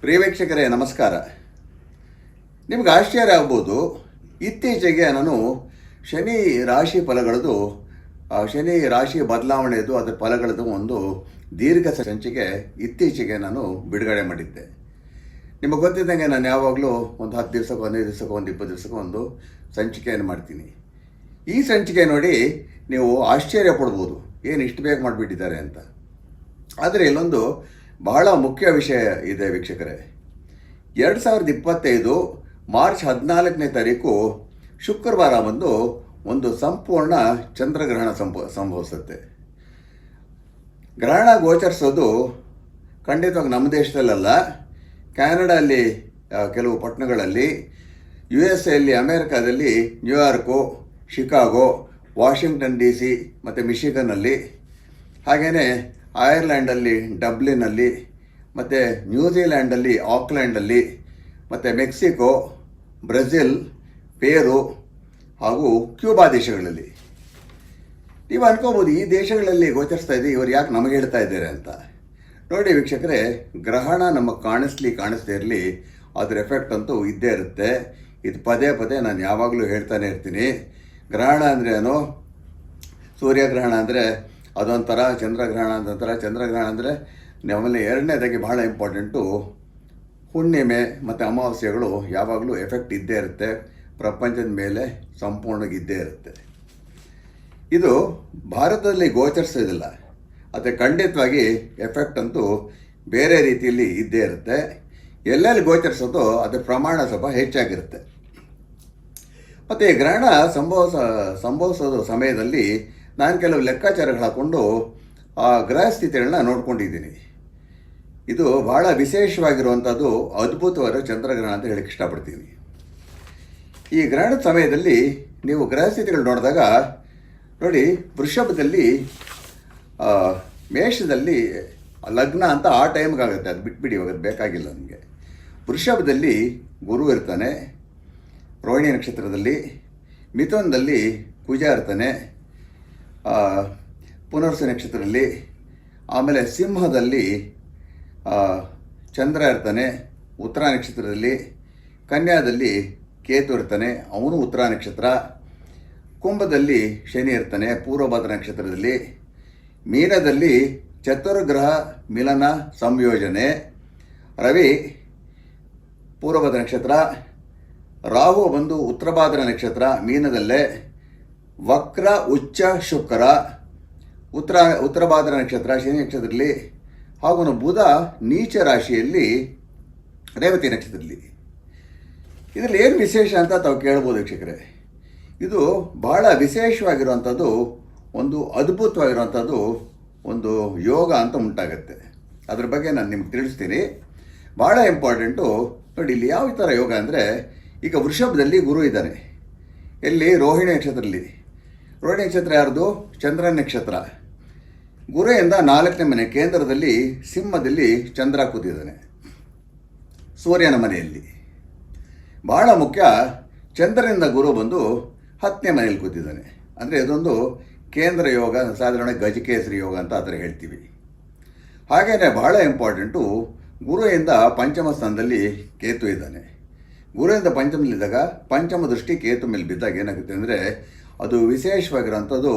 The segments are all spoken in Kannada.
ಪ್ರಿಯ ವೀಕ್ಷಕರೇ, ನಮಸ್ಕಾರ. ನಿಮ್ಗೆ ಆಶ್ಚರ್ಯ ಆಗ್ಬೋದು, ಇತ್ತೀಚೆಗೆ ನಾನು ಶನಿ ರಾಶಿ ಫಲಗಳದು ಶನಿ ರಾಶಿ ಬದಲಾವಣೆದು ಅದರ ಫಲಗಳದ್ದು ಒಂದು ದೀರ್ಘ ಸಂಚಿಕೆ ಇತ್ತೀಚೆಗೆ ನಾನು ಬಿಡುಗಡೆ ಮಾಡಿದ್ದೆ. ನಿಮಗೆ ಗೊತ್ತಿದ್ದಂಗೆ ನಾನು ಯಾವಾಗಲೂ ಒಂದು ಹತ್ತು ದಿವಸಕ್ಕೆ, ಹದಿನೈದು ದಿವಸಕ್ಕೆ, ಒಂದು ಇಪ್ಪತ್ತು ದಿವಸಕ್ಕೆ ಒಂದು ಸಂಚಿಕೆಯನ್ನು ಮಾಡ್ತೀನಿ. ಈ ಸಂಚಿಕೆ ನೋಡಿ ನೀವು ಆಶ್ಚರ್ಯ ಪಡ್ಬೋದು, ಏನು ಇಷ್ಟು ಬೇಗ ಮಾಡಿಬಿಟ್ಟಿದ್ದಾರೆ ಅಂತ. ಆದರೆ ಇಲ್ಲೊಂದು ಬಹಳ ಮುಖ್ಯ ವಿಷಯ ಇದೆ ವೀಕ್ಷಕರೇ. ಎರಡು ಸಾವಿರದ ಇಪ್ಪತ್ತೈದು ಮಾರ್ಚ್ ಹದಿನಾಲ್ಕನೇ ತಾರೀಕು ಶುಕ್ರವಾರ ಬಂದು ಒಂದು ಸಂಪೂರ್ಣ ಚಂದ್ರಗ್ರಹಣ ಸಂಭವ, ಸಂಭವಿಸುತ್ತೆ. ಗ್ರಹಣ ಗೋಚರಿಸೋದು ಖಂಡಿತವಾಗಿ ನಮ್ಮ ದೇಶದಲ್ಲಲ್ಲ ಕ್ಯಾನಡಲ್ಲಿ ಕೆಲವು ಪಟ್ಟಣಗಳಲ್ಲಿ ಯು ಎಸ್ ಎಲ್ಲಿ ಅಮೇರಿಕಾದಲ್ಲಿ, New York, Chicago, Washington D C ಮತ್ತು ಮಿಶಿಗನ್ನಲ್ಲಿ. ಹಾಗೆಯೇ ಐರ್ಲ್ಯಾಂಡಲ್ಲಿ ಡಬ್ಲಿನಲ್ಲಿ ಮತ್ತು ನ್ಯೂಜಿಲ್ಯಾಂಡಲ್ಲಿ ಆಕ್ಲ್ಯಾಂಡಲ್ಲಿ ಮತ್ತು ಮೆಕ್ಸಿಕೋ, ಬ್ರೆಜಿಲ್, ಪೇರು ಹಾಗೂ ಕ್ಯೂಬಾ ದೇಶಗಳಲ್ಲಿ. ನೀವು ಅನ್ಕೋಬೋದು, ಈ ದೇಶಗಳಲ್ಲಿ ಗೋಚರಿಸ್ತಾ ಇದೆ ಇವರು ಯಾಕೆ ನಮಗೆ ಹೇಳ್ತಾ ಇದ್ದಾರೆ ಅಂತ. ನೋಡಿ ವೀಕ್ಷಕರೇ, ಗ್ರಹಣ ನಮಗೆ ಕಾಣಿಸ್ಲಿ, ಕಾಣಿಸ್ದೇ ಇರಲಿ, ಅದರ ಎಫೆಕ್ಟ್ ಅಂತೂ ಇದ್ದೇ ಇರುತ್ತೆ. ಇದು ಪದೇ ಪದೇ ನಾನು ಯಾವಾಗಲೂ ಹೇಳ್ತಾನೆ ಇರ್ತೀನಿ. ಗ್ರಹಣ ಅಂದರೆ ಏನು? ಸೂರ್ಯಗ್ರಹಣ ಅಂದರೆ ಅದೊಂಥರ ಚಂದ್ರಗ್ರಹಣ ಅದೊಂಥರ ಚಂದ್ರಗ್ರಹಣ ಅಂದರೆ ನಮ್ಮಲ್ಲಿ ಎರಡನೇದಾಗಿ ಬಹಳ ಇಂಪಾರ್ಟೆಂಟು ಹುಣ್ಣಿಮೆ ಮತ್ತು ಅಮಾವಾಸ್ಯೆಗಳು ಯಾವಾಗಲೂ ಎಫೆಕ್ಟ್ ಇದ್ದೇ ಇರುತ್ತೆ. ಪ್ರಪಂಚದ ಮೇಲೆ ಸಂಪೂರ್ಣವಾಗಿ ಇದ್ದೇ ಇರುತ್ತೆ. ಇದು ಭಾರತದಲ್ಲಿ ಗೋಚರಿಸೋದಿಲ್ಲ. ಅದೇ ಖಂಡಿತವಾಗಿ ಎಫೆಕ್ಟ್ ಅಂತೂ ಬೇರೆ ರೀತಿಯಲ್ಲಿ ಇದ್ದೇ ಇರುತ್ತೆ. ಎಲ್ಲೆಲ್ಲಿ ಗೋಚರಿಸೋದು ಅದರ ಪ್ರಮಾಣ ಸ್ವಲ್ಪ ಹೆಚ್ಚಾಗಿರುತ್ತೆ. ಮತ್ತು ಈ ಗ್ರಹಣ ಸಂಭವಿಸ ಸಂಭವಿಸೋದು ಸಮಯದಲ್ಲಿ ನಾನು ಕೆಲವು ಲೆಕ್ಕಾಚಾರಗಳು ಹಾಕ್ಕೊಂಡು ಆ ಗ್ರಹ ಸ್ಥಿತಿಗಳನ್ನ ನೋಡ್ಕೊಂಡಿದ್ದೀನಿ. ಇದು ಬಹಳ ವಿಶೇಷವಾಗಿರುವಂಥದ್ದು ಅದ್ಭುತವಾದ ಚಂದ್ರಗ್ರಹಣ ಅಂತ ಹೇಳಕ್ಕೆ ಇಷ್ಟಪಡ್ತೀನಿ. ಈ ಗ್ರಹಣದ ಸಮಯದಲ್ಲಿ ನೀವು ಗ್ರಹ ಸ್ಥಿತಿಗಳು ನೋಡಿದಾಗ, ನೋಡಿ ವೃಷಭದಲ್ಲಿ ಮೇಷದಲ್ಲಿ ಲಗ್ನ ಅಂತ ಆ ಟೈಮ್ಗೆ ಆಗುತ್ತೆ. ಅದು ಬಿಟ್ಬಿಡಿ ಇವಾಗ ಬೇಕಾಗಿಲ್ಲ ನನಗೆ ವೃಷಭದಲ್ಲಿ ಗುರು ಇರ್ತಾನೆ, ರೋಹಿಣಿ ನಕ್ಷತ್ರದಲ್ಲಿ, ಮಿಥುನದಲ್ಲಿ ಕುಜ ಇರ್ತಾನೆ ಪುನರ್ಸು ನಕ್ಷತ್ರದಲ್ಲಿ, ಆಮೇಲೆ ಸಿಂಹದಲ್ಲಿ ಚಂದ್ರ ಇರ್ತಾನೆ, ಉತ್ತರ ನಕ್ಷತ್ರದಲ್ಲಿ, ಕನ್ಯಾದಲ್ಲಿ ಕೇತು ಇರ್ತಾನೆ, ಅವನು ಉತ್ತರ ನಕ್ಷತ್ರ. ಕುಂಭದಲ್ಲಿ ಶನಿ ಇರ್ತಾನೆ ಪೂರ್ವಭದ್ರ ನಕ್ಷತ್ರದಲ್ಲಿ. ಮೀನದಲ್ಲಿ ಚತುರ್ಗ್ರಹ ಮಿಲನ ಸಂಯೋಜನೆ. ರವಿ ಪೂರ್ವಭದ್ರ ನಕ್ಷತ್ರ. ರಾಹು ಬಂದು ಉತ್ತರಭಾದ್ರ ನಕ್ಷತ್ರ, ಮೀನದಲ್ಲೇ. ವಕ್ರ, ಉಚ್ಚ, ಶುಕ್ರ. ಉತ್ತರ ಉತ್ತರಭಾದ್ರ ನಕ್ಷತ್ರ, ಶನಿ ನಕ್ಷತ್ರದಲ್ಲಿ ಹಾಗೂ ಬುಧ ನೀಚ ರಾಶಿಯಲ್ಲಿ ರೇವತಿ ನಕ್ಷತ್ರದಲ್ಲಿ. ಇದರಲ್ಲಿ ಏನು ವಿಶೇಷ ಅಂತ ತಾವು ಕೇಳ್ಬೋದು ವೀಕ್ಷಕರೇ? ಇದು ಬಹಳ ವಿಶೇಷವಾಗಿರುವಂಥದ್ದು, ಒಂದು ಅದ್ಭುತವಾಗಿರುವಂಥದ್ದು, ಒಂದು ಯೋಗ ಅಂತ ಉಂಟಾಗತ್ತೆ. ಅದ್ರ ಬಗ್ಗೆ ನಾನು ನಿಮ್ಗೆ ತಿಳಿಸ್ತೀನಿ. ಭಾಳ ಇಂಪಾರ್ಟೆಂಟು. ನೋಡಿ, ಇಲ್ಲಿ ಯಾವ ಥರ ಯೋಗ ಅಂದರೆ, ಈಗ ವೃಷಭದಲ್ಲಿ ಗುರು ಇದ್ದಾನೆ ಎಲ್ಲಿ ರೋಹಿಣಿ ನಕ್ಷತ್ರದಲ್ಲಿ. ರೋಹಿಣಿ ನಕ್ಷತ್ರ ಯಾರ್ದು? ಚಂದ್ರ ನಕ್ಷತ್ರ. ಗುರೆಯಿಂದ ನಾಲ್ಕನೇ ಮನೆ ಕೇಂದ್ರದಲ್ಲಿ, ಸಿಂಹದಲ್ಲಿ ಚಂದ್ರ ಕೂತಿದ್ದಾನೆ. ಸೂರ್ಯನ ಮನೆಯಲ್ಲಿ. ಬಹಳ ಮುಖ್ಯ, ಚಂದ್ರನಿಂದ ಗುರು ಬಂದು ಹತ್ತನೇ ಮನೆಯಲ್ಲಿ ಕೂತಿದ್ದಾನೆ. ಅಂದರೆ ಇದೊಂದು ಕೇಂದ್ರ ಯೋಗ, ಸಾಧಾರಣ ಗಜಕೇಸರಿ ಯೋಗ ಅಂತ ಆ ಹೇಳ್ತೀವಿ. ಹಾಗೆಯೇ ಬಹಳ ಇಂಪಾರ್ಟೆಂಟು ಗುರುವಿಂದ ಪಂಚಮ ಸ್ಥಾನದಲ್ಲಿ ಕೇತು ಇದ್ದಾನೆ. ಗುರುವಿಂದ ಪಂಚಮದಲ್ಲಿದ್ದಾಗ, ಪಂಚಮ ದೃಷ್ಟಿ ಕೇತು ಮೇಲೆ ಬಿದ್ದಾಗ ಏನಾಗುತ್ತೆ ಅಂದರೆ ಅದು ವಿಶೇಷವಾಗಿರೋಂಥದ್ದು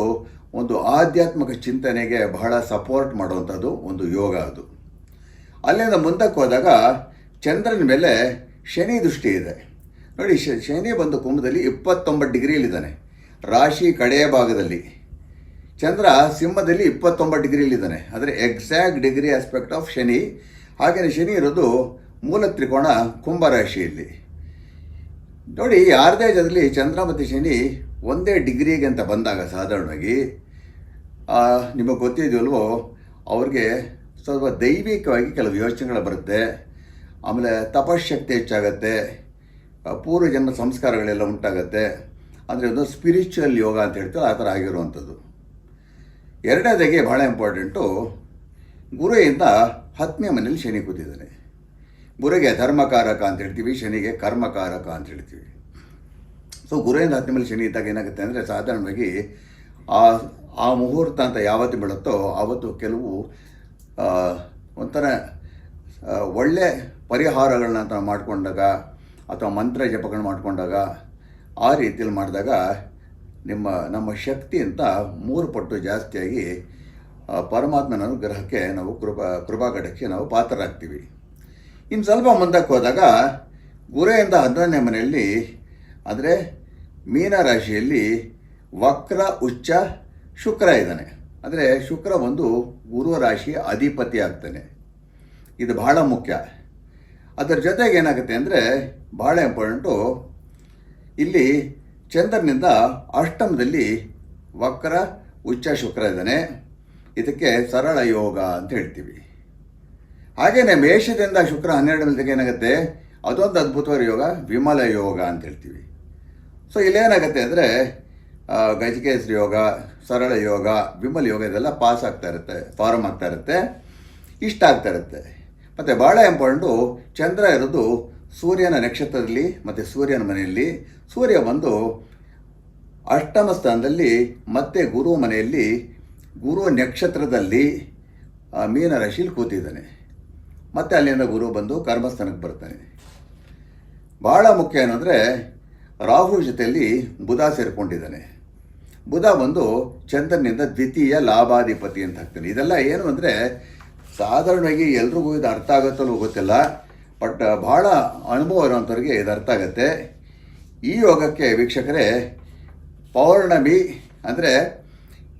ಒಂದು ಆಧ್ಯಾತ್ಮಿಕ ಚಿಂತನೆಗೆ ಬಹಳ ಸಪೋರ್ಟ್ ಮಾಡುವಂಥದ್ದು ಒಂದು ಯೋಗ ಅದು. ಅಲ್ಲಿಂದ ಮುಂದಕ್ಕೆ ಹೋದಾಗ ಚಂದ್ರನ ಮೇಲೆ ಶನಿ ದೃಷ್ಟಿ ಇದೆ. ನೋಡಿ ಶನಿ ಬಂದು ಕುಂಭದಲ್ಲಿ ಇಪ್ಪತ್ತೊಂಬತ್ತು ಡಿಗ್ರಿಯಲ್ಲಿದ್ದಾನೆ. ರಾಶಿ ಕಡೆಯ ಭಾಗದಲ್ಲಿ. ಚಂದ್ರ ಸಿಂಹದಲ್ಲಿ ಇಪ್ಪತ್ತೊಂಬತ್ತು ಡಿಗ್ರಿಯಲ್ಲಿದ್ದಾನೆ. ಅಂದರೆ exact degree aspect of Shani. ಹಾಗೆಯೇ ಶನಿ ಇರೋದು ಮೂಲ ತ್ರಿಕೋಣ ಕುಂಭ ರಾಶಿಯಲ್ಲಿ. ನೋಡಿ ಯಾರದೇ ಜನರಲ್ಲಿ ಚಂದ್ರ ಮತ್ತು ಶನಿ ಒಂದೇ ಡಿಗ್ರಿಗೆ ಅಂತ ಬಂದಾಗ ಸಾಧಾರಣವಾಗಿ ನಿಮಗೆ ಗೊತ್ತಿದೆಯಲ್ವೋ, ಅವ್ರಿಗೆ ಸ್ವಲ್ಪ ದೈವಿಕವಾಗಿ ಕೆಲವು ಯೋಚನೆಗಳು ಬರುತ್ತೆ. ಆಮೇಲೆ ತಪಶಕ್ತಿ ಹೆಚ್ಚಾಗತ್ತೆ ಪೂರ್ವಜನ್ಮ ಸಂಸ್ಕಾರಗಳೆಲ್ಲ ಉಂಟಾಗತ್ತೆ. ಅಂದರೆ ಒಂದು ಸ್ಪಿರಿಚುವಲ್ ಯೋಗ ಅಂತ ಹೇಳ್ತಾರೆ, ಆ ಥರ ಆಗಿರುವಂಥದ್ದು. ಎರಡನೇದಾಗಿ ಭಾಳ ಇಂಪಾರ್ಟೆಂಟು ಗುರುವಿಂದ ಹತ್ತನೇ ಮನೇಲಿ ಶನಿ ಕೂತಿದ್ದಾನೆ. ಗುರುಗೆ ಧರ್ಮಕಾರಕ ಅಂತ ಹೇಳ್ತೀವಿ, ಶನಿಗೆ ಕರ್ಮಕಾರಕ ಅಂತ ಹೇಳ್ತೀವಿ. ಸೊ ಗುರುವಿಂದ ಹತ್ತನೇ ಮೇಲೆ ಶನಿ ಇದ್ದಾಗ ಏನಾಗುತ್ತೆ ಅಂದರೆ ಸಾಧಾರಣವಾಗಿ ಆ ಆ ಮುಹೂರ್ತ ಅಂತ ಯಾವತ್ತು ಬೀಳುತ್ತೋ ಆವತ್ತು ಕೆಲವು ಒಂಥರ ಒಳ್ಳೆ ಪರಿಹಾರಗಳನ್ನ ಅಂತ ಮಾಡಿಕೊಂಡಾಗ ಅಥವಾ ಮಂತ್ರ ಜಪಗಳನ್ನ ಮಾಡಿಕೊಂಡಾಗ ಆ ರೀತಿಯಲ್ಲಿ ಮಾಡಿದಾಗ ನಿಮ್ಮ, ನಮ್ಮ ಶಕ್ತಿ ಅಂತ ಮೂರು ಪಟ್ಟು ಜಾಸ್ತಿಯಾಗಿ ಪರಮಾತ್ಮನ ಅನುಗ್ರಹಕ್ಕೆ ನಾವು ಕೃಪಾ ಕೃಪಾಗಡಕ್ಕೆ ನಾವು ಪಾತ್ರರಾಗ್ತೀವಿ. ಇನ್ನು ಸ್ವಲ್ಪ ಮುಂದಕ್ಕೆ ಹೋದಾಗ ಗುರೆಯಿಂದ ಹದಿನೈದನೇ ಮನೆಯಲ್ಲಿ ಅಂದರೆ ಮೀನರಾಶಿಯಲ್ಲಿ ವಕ್ರ, ಉಚ್ಚ, ಶುಕ್ರ ಇದ್ದಾನೆ. ಅಂದರೆ ಶುಕ್ರ ಒಂದು ಗುರು ರಾಶಿಯ ಅಧಿಪತಿ ಆಗ್ತಾನೆ. ಇದು ಬಹಳ ಮುಖ್ಯ. ಅದರ ಜೊತೆಗೆ ಏನಾಗುತ್ತೆ ಅಂದರೆ ಬಹಳ ಇಂಪಾರ್ಟೆಂಟು, ಇಲ್ಲಿ ಚಂದ್ರನಿಂದ ಅಷ್ಟಮದಲ್ಲಿ ವಕ್ರ, ಉಚ್ಚ, ಶುಕ್ರ ಇದ್ದಾನೆ. ಇದಕ್ಕೆ ಸರಳ ಯೋಗ ಅಂತ ಹೇಳ್ತೀವಿ. ಹಾಗೆಯೇ ಮೇಷದಿಂದ ಶುಕ್ರ ಹನ್ನೆರಡರಲ್ಲಿಗೆ ಏನಾಗುತ್ತೆ? ಅದೊಂದು ಅದ್ಭುತವಾದ ಯೋಗ, ವಿಮಲ ಯೋಗ ಅಂತ ಹೇಳ್ತೀವಿ. ಸೊ ಇಲ್ಲೇನಾಗುತ್ತೆ ಅಂದರೆ ಗಜಕೇಸರಿ ಯೋಗ, ಸರಳ ಯೋಗ, ವಿಮಲ್ ಯೋಗ ಇದೆಲ್ಲ ಪಾಸ್ ಆಗ್ತಾ ಇರುತ್ತೆ ಫಾರಮ್ ಆಗ್ತಾ ಇರುತ್ತೆ, ಇಷ್ಟ ಆಗ್ತಾ ಇರುತ್ತೆ. ಮತ್ತು ಭಾಳ ಇಂಪಾರ್ಟೆಂಟು ಚಂದ್ರ ಇರೋದು ಸೂರ್ಯನ ನಕ್ಷತ್ರದಲ್ಲಿ ಮತ್ತು ಸೂರ್ಯನ ಮನೆಯಲ್ಲಿ. ಸೂರ್ಯ ಬಂದು ಅಷ್ಟಮ ಸ್ಥಾನದಲ್ಲಿ ಮತ್ತೆ ಗುರು ಮನೆಯಲ್ಲಿ, ಗುರು ನಕ್ಷತ್ರದಲ್ಲಿ ಮೀನ ರಾಶಿಯಲ್ಲಿ ಕೂತಿದ್ದಾನೆ. ಮತ್ತೆ ಅಲ್ಲಿಂದ ಗುರು ಬಂದು ಕರ್ಮಸ್ಥಾನಕ್ಕೆ ಬರ್ತಾನೆ. ಭಾಳ ಮುಖ್ಯ ಏನಂದರೆ ರಾಹು ಜೊತೆಯಲ್ಲಿ ಬುಧ ಸೇರಿಕೊಂಡಿದ್ದಾನೆ. ಬುಧ ಒಂದು ಚಂದ್ರನಿಂದ ದ್ವಿತೀಯ ಲಾಭಾಧಿಪತಿ ಅಂತ ಹಾಕ್ತಾನೆ ಇದೆಲ್ಲ ಏನು ಅಂದರೆ ಸಾಧಾರಣವಾಗಿ ಎಲ್ರಿಗೂ ಇದು ಅರ್ಥ ಆಗುತ್ತಲ್ಲೋ ಗೊತ್ತಿಲ್ಲ, ಬಟ್ ಭಾಳ ಅನುಭವ ಇರೋಂಥವ್ರಿಗೆ ಇದು ಅರ್ಥ ಆಗುತ್ತೆ. ಈ ಯೋಗಕ್ಕೆ ವೀಕ್ಷಕರೇ, ಪೌರ್ಣಮಿ ಅಂದರೆ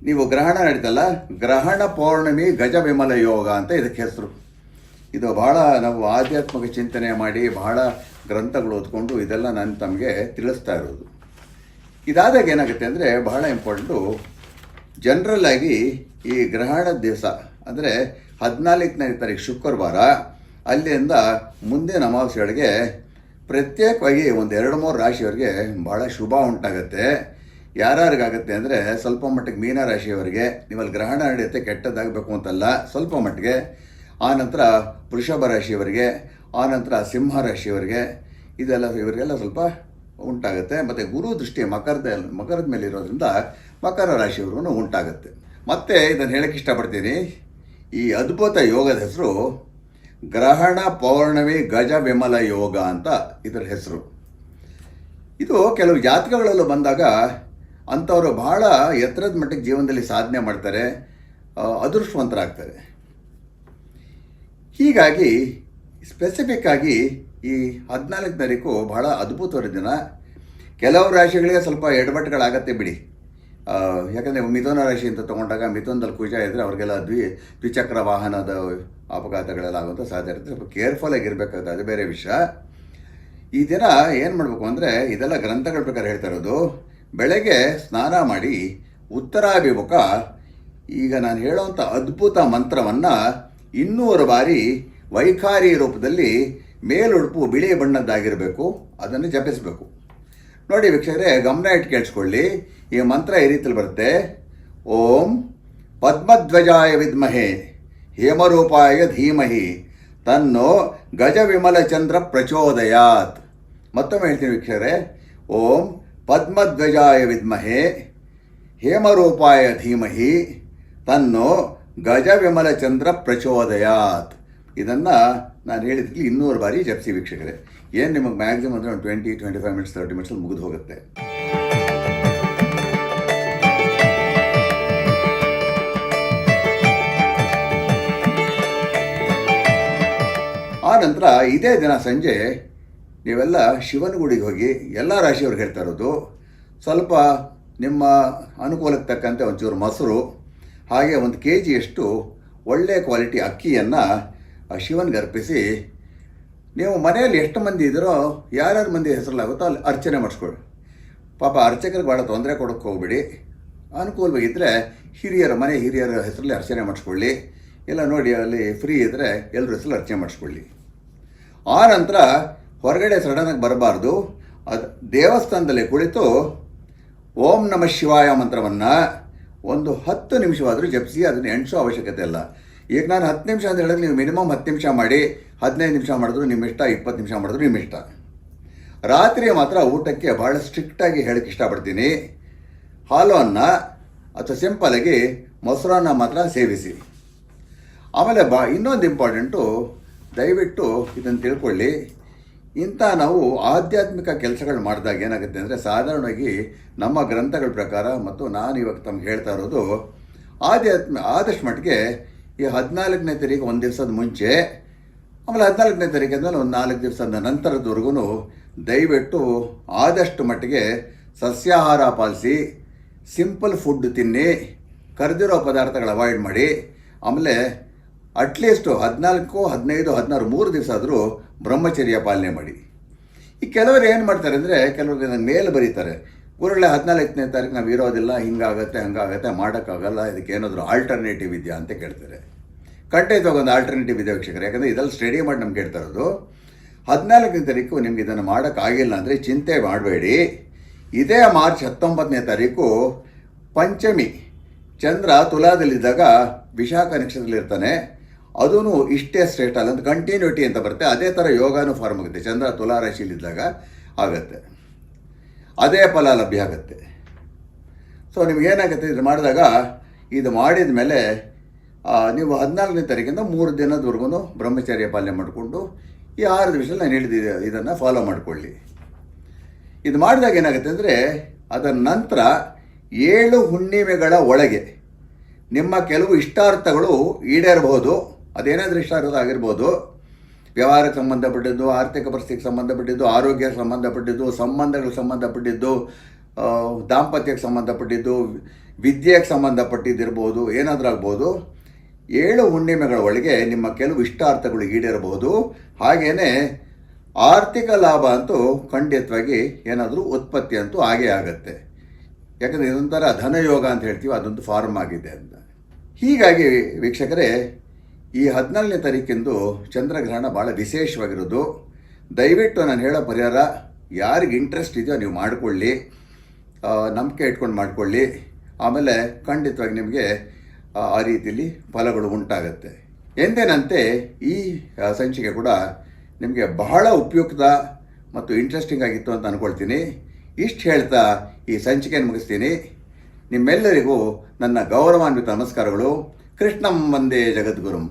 ನೀವು ಗ್ರಹಣ ನಡೀತಲ್ಲ, ಗ್ರಹಣ ಪೌರ್ಣಮಿ ಗಜ ವಿಮಲ ಯೋಗ ಅಂತ ಇದಕ್ಕೆ ಹೆಸರು. ಇದು ಬಹಳ ನಾವು ಆಧ್ಯಾತ್ಮಿಕ ಚಿಂತನೆ ಮಾಡಿ ಬಹಳ ಗ್ರಂಥಗಳು ಓದ್ಕೊಂಡು ಇದೆಲ್ಲ ನಾನು ತಮಗೆ ತಿಳಿಸ್ತಾ ಇರೋದು. ಇದಾದಾಗ ಏನಾಗುತ್ತೆ ಅಂದರೆ ಬಹಳ ಇಂಪಾರ್ಟೆಂಟು ಜನರಲ್ ಆಗಿ ಈ ಗ್ರಹಣದ ದಿವಸ, ಅಂದರೆ ಹದಿನಾಲ್ಕನೇ ತಾರೀಕು ಶುಕ್ರವಾರ, ಅಲ್ಲಿಂದ ಮುಂದಿನ ಅಮಾವಾಸ್ಯೆಗಳಿಗೆ ಪ್ರತ್ಯೇಕವಾಗಿ ಒಂದು ಎರಡು ಮೂರು ರಾಶಿಯವರಿಗೆ ಭಾಳ ಶುಭ ಉಂಟಾಗುತ್ತೆ. ಯಾರ್ಯಾರಿಗಾಗುತ್ತೆ ಅಂದರೆ ಸ್ವಲ್ಪ ಮಟ್ಟಿಗೆ ಮೀನ ರಾಶಿಯವರಿಗೆ ನೀವಲ್ಲಿ ಗ್ರಹಣ ನಡೆಯುತ್ತೆ, ಕೆಟ್ಟದ್ದಾಗಬೇಕು ಅಂತಲ್ಲ, ಸ್ವಲ್ಪ ಮಟ್ಟಿಗೆ ಆನಂತರ ವೃಷಭ ರಾಶಿಯವರಿಗೆ ಆನಂತರ ಸಿಂಹ ರಾಶಿಯವರಿಗೆ ಇದೆಲ್ಲ ಇವರಿಗೆಲ್ಲ ಸ್ವಲ್ಪ ಉಂಟಾಗುತ್ತೆ. ಮತ್ತು ಗುರು ದೃಷ್ಟಿ ಮಕರದ ಮಕರದ ಮೇಲೆ ಇರೋದ್ರಿಂದ ಮಕರ ರಾಶಿಯವ್ರಿಗೂ ಉಂಟಾಗುತ್ತೆ. ಮತ್ತೆ ಇದನ್ನು ಹೇಳಕ್ಕೆ ಇಷ್ಟಪಡ್ತೀನಿ. ಈ ಅದ್ಭುತ ಯೋಗದ ಹೆಸರು ಗ್ರಹಣ ಪೌರ್ಣಮಿ ಗಜ ವಿಮಲ ಯೋಗ ಅಂತ ಇದರ ಹೆಸರು. ಇದು ಕೆಲವು ಜಾತಕಗಳಲ್ಲೂ ಬಂದಾಗ ಅಂಥವರು ಬಹಳ ಎತ್ತರದ ಮಟ್ಟಿಗೆ ಜೀವನದಲ್ಲಿ ಸಾಧನೆ ಮಾಡ್ತಾರೆ ಅದೃಷ್ಟವಂತರಾಗ್ತಾರೆ. ಹೀಗಾಗಿ ಸ್ಪೆಸಿಫಿಕ್ ಆಗಿ ಈ ಹದಿನಾಲ್ಕು ತಾರೀಕು ಬಹಳ ಅದ್ಭುತವಾದ ದಿನ. ಕೆಲವು ರಾಶಿಗಳಿಗೆ ಸ್ವಲ್ಪ ಎಡವಟ್ಟುಗಳಾಗತ್ತೆ ಬಿಡಿ. ಯಾಕಂದರೆ ಮಿಥುನ ರಾಶಿ ಅಂತ ತೊಗೊಂಡಾಗ ಮಿಥುನದಲ್ಲಿ ಕುಜ ಇದ್ದರೆ ಅವ್ರಿಗೆಲ್ಲ ದ್ವಿ, ದ್ವಿಚಕ್ರ ವಾಹನದ ಅಪಘಾತಗಳೆಲ್ಲ ಆಗುವಂಥ ಸಾಧ್ಯ ಇರುತ್ತೆ. ಸ್ವಲ್ಪ ಕೇರ್ಫುಲ್ ಆಗಿರಬೇಕಾಗುತ್ತೆ ಅದು ಬೇರೆ ವಿಷಯ. ಈ ದಿನ ಏನು ಮಾಡಬೇಕು ಅಂದರೆ ಇದೆಲ್ಲ ಗ್ರಂಥಗಳ ಪ್ರಕಾರ ಹೇಳ್ತಾ ಇರೋದು. ಬೆಳಗ್ಗೆ ಸ್ನಾನ ಮಾಡಿ ಉತ್ತರಾಭಿಮುಖ. ಈಗ ನಾನು ಹೇಳೋವಂಥ ಅದ್ಭುತ ಮಂತ್ರವನ್ನು ಇನ್ನೂರು ಬಾರಿ ವೈಖಾರಿ ರೂಪದಲ್ಲಿ ಮೇಲುಡುಪು ಬಿಳಿ ಬಣ್ಣದ್ದಾಗಿರಬೇಕು, ಅದನ್ನು ಜಪಿಸಬೇಕು. ನೋಡಿ ವೀಕ್ಷಕರೇ, ಗಮನ ಇಟ್ಟು ಕೇಳಿಸ್ಕೊಳ್ಳಿ. ಈ ಮಂತ್ರ ಈ ರೀತಿಯಲ್ಲಿ ಬರುತ್ತೆ. ಓಂ ಪದ್ಮಧ್ವಜಾಯ ವಿದ್ಮಹೆ, ಹೇಮರೂಪಾಯ ಧೀಮಹಿ, ತನ್ನೋ ಗಜ ವಿಮಲ ಚಂದ್ರ ಪ್ರಚೋದಯಾತ್. ಮತ್ತೊಮ್ಮೆ ಹೇಳ್ತೀನಿ ವೀಕ್ಷಕರೇ, ಓಂ ಪದ್ಮಧ್ವಜಾಯ ವಿದ್ಮಹೆ, ಹೇಮರೂಪಾಯ ಧೀಮಹಿ, ತನ್ನೋ ಗಜ ವಿಮಲ ಚಂದ್ರ ಪ್ರಚೋದಯಾತ್. ಇದನ್ನು ನಾನು ಹೇಳಿದ್ಲಿ ಇನ್ನೂರು ಬಾರಿ ಜಪ್ಸಿ ವೀಕ್ಷಕರೇ. ಏನು ನಿಮಗೆ ಮ್ಯಾಕ್ಸಿಮಮ್ ಅಂದರೆ ಒಂದು twenty twenty five minutes thirty ಮಿನಿಟ್ಸಲ್ಲಿ ಮುಗಿದು ಹೋಗುತ್ತೆ. ಆ ನಂತರ ಇದೇ ದಿನ ಸಂಜೆ ನೀವೆಲ್ಲ ಶಿವನ ಗುಡಿಗೆ ಹೋಗಿ ಎಲ್ಲ ರಾಶಿಯವ್ರಿಗೆ ಹೇಳ್ತಾ ಇರೋದು. ಸ್ವಲ್ಪ ನಿಮ್ಮ ಅನುಕೂಲಕ್ಕೆ ತಕ್ಕಂತೆ ಒಂಚೂರು ಮೊಸರು ಹಾಗೆ ಒಂದು ಕೆ ಜಿಯಷ್ಟು ಒಳ್ಳೆಯ ಕ್ವಾಲಿಟಿ ಅಕ್ಕಿಯನ್ನು ಶಿವನಿಗೆ ಅರ್ಪಿಸಿ, ನೀವು ಮನೆಯಲ್ಲಿ ಎಷ್ಟು ಮಂದಿ ಇದ್ದೀರೋ, ಯಾರ್ಯಾರು ಮಂದಿ ಹೆಸರಲ್ಲಾಗುತ್ತೋ ಅಲ್ಲಿ ಅರ್ಚನೆ ಮಾಡಿಸ್ಕೊಳ್ಳಿ. ಪಾಪ ಅರ್ಚಕರಿಗೆ ಭಾಳ ತೊಂದರೆ ಕೊಡೋಕ್ಕೆ ಹೋಗ್ಬಿಡಿ. ಅನುಕೂಲವಾಗಿದ್ದರೆ ಹಿರಿಯರ ಮನೆ, ಹಿರಿಯರ ಹೆಸರಲ್ಲಿ ಅರ್ಚನೆ ಮಾಡಿಸ್ಕೊಳ್ಳಿ. ಇಲ್ಲ ನೋಡಿ, ಅಲ್ಲಿ ಫ್ರೀ ಇದ್ದರೆ ಎಲ್ಲರ ಹೆಸರಲ್ಲಿ ಅರ್ಚನೆ ಮಾಡಿಸ್ಕೊಳ್ಳಿ. ಆ ನಂತರ ಹೊರಗಡೆ ಸಡನ್ನಾಗಿ ಬರಬಾರ್ದು. ಅದು ದೇವಸ್ಥಾನದಲ್ಲಿ ಕುಳಿತು ಓಂ ನಮಃ ಶಿವಾಯ ಮಂತ್ರವನ್ನು ಒಂದು ಹತ್ತು ನಿಮಿಷವಾದರೂ ಜಪಿಸಿ, ಅದನ್ನು ಎಣಿಸೋ ಅವಶ್ಯಕತೆ ಇಲ್ಲ. ಈಗ ನಾನು ಹತ್ತು ನಿಮಿಷ ಅಂತ ಹೇಳಿದ್ರೆ ನೀವು ಮಿನಿಮಮ್ ಹತ್ತು ನಿಮಿಷ ಮಾಡಿ, ಹದಿನೈದು ನಿಮಿಷ ಮಾಡಿದ್ರು ನಿಮ್ಮ ಇಷ್ಟ, ಇಪ್ಪತ್ತು ನಿಮಿಷ ಮಾಡಿದ್ರು ನಿಮ್ಮ ಇಷ್ಟ. ರಾತ್ರಿ ಮಾತ್ರ ಊಟಕ್ಕೆ ಭಾಳ ಸ್ಟ್ರಿಕ್ಟಾಗಿ ಹೇಳಕ್ಕೆ ಇಷ್ಟಪಡ್ತೀನಿ. ಹಾಲು ಅನ್ನ ಅಥವಾ ಸಿಂಪಲಾಗಿ ಮೊಸರನ್ನ ಮಾತ್ರ ಸೇವಿಸಿ. ಆಮೇಲೆ ಬಾ, ಇನ್ನೊಂದು ಇಂಪಾರ್ಟೆಂಟು ದಯವಿಟ್ಟು ಇದನ್ನು ತಿಳ್ಕೊಳ್ಳಿ. ಇಂಥ ನಾವು ಆಧ್ಯಾತ್ಮಿಕ ಕೆಲಸಗಳು ಮಾಡಿದಾಗ ಏನಾಗುತ್ತೆ ಅಂದರೆ ಸಾಧಾರಣವಾಗಿ ನಮ್ಮ ಗ್ರಂಥಗಳ ಪ್ರಕಾರ ಮತ್ತು ನಾನು ಇವಾಗ ತಮ್ಗೆ ಹೇಳ್ತಾ ಇರೋದು ಆಧ್ಯಾತ್ಮ ಆದಷ್ಟು ಮಟ್ಟಿಗೆ ಈ ಹದಿನಾಲ್ಕನೇ ತಾರೀಕು ಒಂದು ದಿವಸದ ಮುಂಚೆ, ಆಮೇಲೆ ಹದಿನಾಲ್ಕನೇ ತಾರೀಕು ಆದಮೇಲೆ ಒಂದು ನಾಲ್ಕು ದಿವಸದ ನಂತರದವರೆಗೂ ದಯವಿಟ್ಟು ಆದಷ್ಟು ಮಟ್ಟಿಗೆ ಸಸ್ಯಾಹಾರ ಪಾಲಿಸಿ, ಸಿಂಪಲ್ ಫುಡ್ ತಿನ್ನಿ, ಕರೆದಿರೋ ಪದಾರ್ಥಗಳು ಅವಾಯ್ಡ್ ಮಾಡಿ, ಆಮೇಲೆ ಅಟ್ಲೀಸ್ಟು ಹದಿನಾಲ್ಕು, ಹದಿನೈದು, ಹದಿನಾರು, ಮೂರು ದಿವಸ ಆದರೂ ಬ್ರಹ್ಮಚರ್ಯ ಪಾಲನೆ ಮಾಡಿ. ಈ ಕೆಲವರು ಏನು ಮಾಡ್ತಾರೆ ಅಂದರೆ ಕೆಲವರು ನನಗೆ ಮೇಲೆ ಬರೀತಾರೆ. ಊರಲ್ಲೇ ಹದಿನಾಲ್ಕನೇ ತಾರೀಕು ನಾವು ಇರೋದಿಲ್ಲ, ಹಿಂಗಾಗತ್ತೆ, ಹಂಗಾಗತ್ತೆ, ಮಾಡೋಕ್ಕಾಗಲ್ಲ, ಇದಕ್ಕೆ ಏನಾದರೂ ಆಲ್ಟರ್ನೇಟಿವ್ ಇದೆಯಾ ಅಂತ ಕೇಳ್ತಾರೆ. ಖಂಡಿತವಾಗ ಒಂದು ಆಲ್ಟರ್ನೇಟಿವ್ ಇದೆ ವೀಕ್ಷಕರು? ಯಾಕಂದರೆ ಇದೆಲ್ಲ ಸ್ಟಡಿ ಮಾಡಿ ನಮ್ಗೆ ಕೇಳ್ತಾ ಇರೋದು, ಹದಿನಾಲ್ಕನೇ ತಾರೀಕು ನಿಮ್ಗೆ ಇದನ್ನು ಮಾಡೋಕ್ಕಾಗಿಲ್ಲ ಅಂದರೆ ಚಿಂತೆ ಮಾಡಬೇಡಿ. ಇದೇ ಮಾರ್ಚ್ ಹತ್ತೊಂಬತ್ತನೇ ತಾರೀಕು ಪಂಚಮಿ, ಚಂದ್ರ ತುಲಾದಲ್ಲಿದ್ದಾಗ ವಿಶಾಖ ನಕ್ಷತ್ರದಲ್ಲಿರ್ತಾನೆ. ಅದೂ ಇಷ್ಟೇ ಸ್ಟ್ರೇಟ್ ಅಲ್ಲ ಅಂತ ಕಂಟಿನ್ಯೂಟಿ ಅಂತ ಬರುತ್ತೆ. ಅದೇ ಥರ ಯೋಗಾನು ಫಾರ್ಮ್ ಆಗುತ್ತೆ. ಚಂದ್ರ ತುಲಾ ರಾಶಿಯಲ್ಲಿದ್ದಾಗ ಆಗುತ್ತೆ. ಅದೇ ಫಲ ಲಭ್ಯ ಆಗುತ್ತೆ. ಸೊ ನಿಮಗೇನಾಗುತ್ತೆ ಇದು ಮಾಡಿದಾಗ ಇದು ಮಾಡಿದ ಮೇಲೆ ನೀವು ಹದಿನಾಲ್ಕನೇ ತಾರೀಕಿಂದ ಮೂರು ದಿನದವರೆಗೂ ಬ್ರಹ್ಮಚರ್ಯ ಪಾಲನೆ ಮಾಡಿಕೊಂಡು ಈ ಆರು ದಿವಸದಲ್ಲಿ ನಾನು ಹೇಳಿದ ಇದನ್ನು ಫಾಲೋ ಮಾಡಿಕೊಳ್ಳಿ. ಇದು ಮಾಡಿದಾಗ ಏನಾಗುತ್ತೆ ಅಂದರೆ, ಅದರ ನಂತರ ಏಳು ಹುಣ್ಣಿಮೆಗಳ ಒಳಗೆ ನಿಮ್ಮ ಕೆಲವು ಇಷ್ಟಾರ್ಥಗಳು ಈಡೇರಬಹುದು. ಅದೇನಾದರೂ ಇಷ್ಟಾರ್ಥ ಇರೋದಾಗಿರ್ಬೋದು ವ್ಯವಹಾರಕ್ಕೆ ಸಂಬಂಧಪಟ್ಟಿದ್ದು, ಆರ್ಥಿಕ ಪರಿಸ್ಥಿತಿಗೆ ಸಂಬಂಧಪಟ್ಟಿದ್ದು ಆರೋಗ್ಯಕ್ಕೆ ಸಂಬಂಧಪಟ್ಟಿದ್ದು ಸಂಬಂಧಗಳಿಗೆ ಸಂಬಂಧಪಟ್ಟಿದ್ದು ದಾಂಪತ್ಯಕ್ಕೆ ಸಂಬಂಧಪಟ್ಟಿದ್ದು, ವಿದ್ಯೆಗೆ ಸಂಬಂಧಪಟ್ಟಿದ್ದಿರ್ಬೋದು, ಏನಾದರೂ ಆಗ್ಬೋದು. ಏಳು ಹುಣ್ಣಿಮೆಗಳ ಒಳಗೆ ನಿಮ್ಮ ಕೆಲವು ಇಷ್ಟಾರ್ಥಗಳು ಈಡೇರಬಹುದು. ಹಾಗೆಯೇ ಆರ್ಥಿಕ ಲಾಭ ಅಂತೂ ಖಂಡಿತವಾಗಿ ಏನಾದರೂ ಉತ್ಪತ್ತಿ ಅಂತೂ ಆಗೇ ಆಗುತ್ತೆ. ಯಾಕಂದರೆ ಇದೊಂಥರ ಧನಯೋಗ ಅಂತ ಹೇಳ್ತೀವಿ, ಅದೊಂದು ಫಾರ್ಮ್ ಆಗಿದೆ ಅಂತ. ಹೀಗಾಗಿ ವೀಕ್ಷಕರೇ ಈ ಹದಿನಾಲ್ಕನೇ ತಾರೀಕಿಂದು ಚಂದ್ರಗ್ರಹಣ ಭಾಳ ವಿಶೇಷವಾಗಿರೋದು. ದಯವಿಟ್ಟು ನಾನು ಹೇಳೋ ಪರಿಹಾರ, ಯಾರಿಗೆ ಇಂಟ್ರೆಸ್ಟ್ ಇದೆಯೋ ನೀವು ಮಾಡಿಕೊಳ್ಳಿ ನಂಬಿಕೆ ಇಟ್ಕೊಂಡು ಮಾಡಿಕೊಳ್ಳಿ. ಆಮೇಲೆ ಖಂಡಿತವಾಗಿ ನಿಮಗೆ, ಆ ರೀತಿಯಲ್ಲಿ ಫಲಗಳು ಉಂಟಾಗುತ್ತೆ. ಎಂದೇನಂತೆ, ಈ ಸಂಚಿಕೆ ಕೂಡ ನಿಮಗೆ ಬಹಳ ಉಪಯುಕ್ತ ಮತ್ತು ಇಂಟ್ರೆಸ್ಟಿಂಗ್ ಆಗಿತ್ತು ಅಂತ ಅಂದ್ಕೊಳ್ತೀನಿ ಇಷ್ಟು ಹೇಳ್ತಾ ಈ ಸಂಚಿಕೆಯನ್ನು ಮುಗಿಸ್ತೀನಿ. ನಿಮ್ಮೆಲ್ಲರಿಗೂ ನನ್ನ ಗೌರವಾನ್ವಿತ ನಮಸ್ಕಾರಗಳು. ಕೃಷ್ಣಂ ವಂದೇ ಜಗದ್ಗುರುಂ.